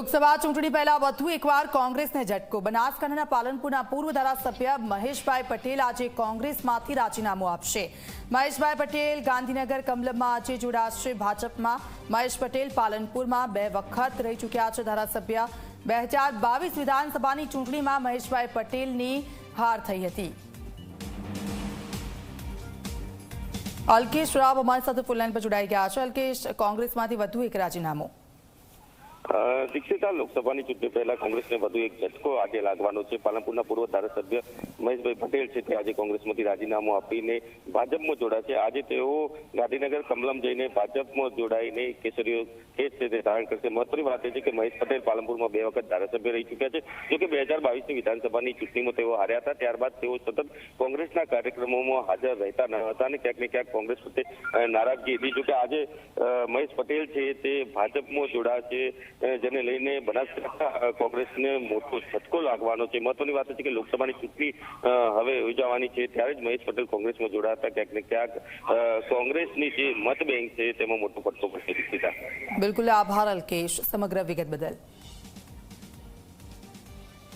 લોકસભા ચૂંટણી પહેલા વધુ એકવાર કોંગ્રેસને ઝટકો. બનાસકાંઠાના પાલનપુરના પૂર્વ ધારાસભ્ય મહેશભાઈ પટેલ આજે કોંગ્રેસમાંથી રાજીનામું આપશે. મહેશભાઈ પટેલ ગાંધીનગર કમલમમાં આજે જોડાશે ભાજપમાં. મહેશ પટેલ પાલનપુરમાં બે વખત રહી ચૂક્યા છે ધારાસભ્ય. બે વિધાનસભાની ચૂંટણીમાં મહેશભાઈ પટેલની હાર થઈ હતી. અલ્કેશ રાવ અમારી સાથે ફૂલલાઈન પર જોડાઈ ગયા છે. અલ્કેશ, કોંગ્રેસમાંથી વધુ એક રાજીનામું. દીક્ષિતા લોકસભાની ચૂંટણી પહેલા કોંગ્રેસને વધુ એક ઝટકો આજે લાગવાનો છે. પાલનપુરના પૂર્વ ધારાસભ્ય મહેશભાઈ પટેલ છે તે આજે કોંગ્રેસમાંથી રાજીનામું આપીને ભાજપમાં જોડાશે આજે તેઓ ગાંધીનગર કમલમ જઈને ભાજપમાં જોડાઈને કેસરીઓ ખેસ છે તે ધારણ કરશે. મહત્વની વાત એ છે કે મહેશ પટેલ પાલનપુરમાં બે વખત ધારાસભ્ય રહી ચૂક્યા છે. જોકે બે હજાર બાવીસની વિધાનસભાની ચૂંટણીમાં તેઓ હાર્યા હતા. ત્યારબાદ તેઓ સતત કોંગ્રેસના કાર્યક્રમોમાં હાજર રહેતા ન હતા અને ક્યાંક ને ક્યાંક કોંગ્રેસ પ્રત્યે નારાજગી હતી. જોકે આજે મહેશ પટેલ છે તે ભાજપમાં જોડાશે જેને લઈને બનાસકાંઠા કોંગ્રેસને મોટો ઝટકો લાગવાનો છે. મહત્વની વાત છે કે લોકસભાની ચૂંટણી હવે યોજાવાની છે. ત્યારે જ મહેશ પટેલ કોંગ્રેસમાં જોડાતા ક્યાંક ને ક્યાંક કોંગ્રેસની જે મત બેંક છે, તેમાં મોટો પડતો પડશે બિલકુલ. આભાર અલ્કેશ, સમગ્ર વિગત બદલ.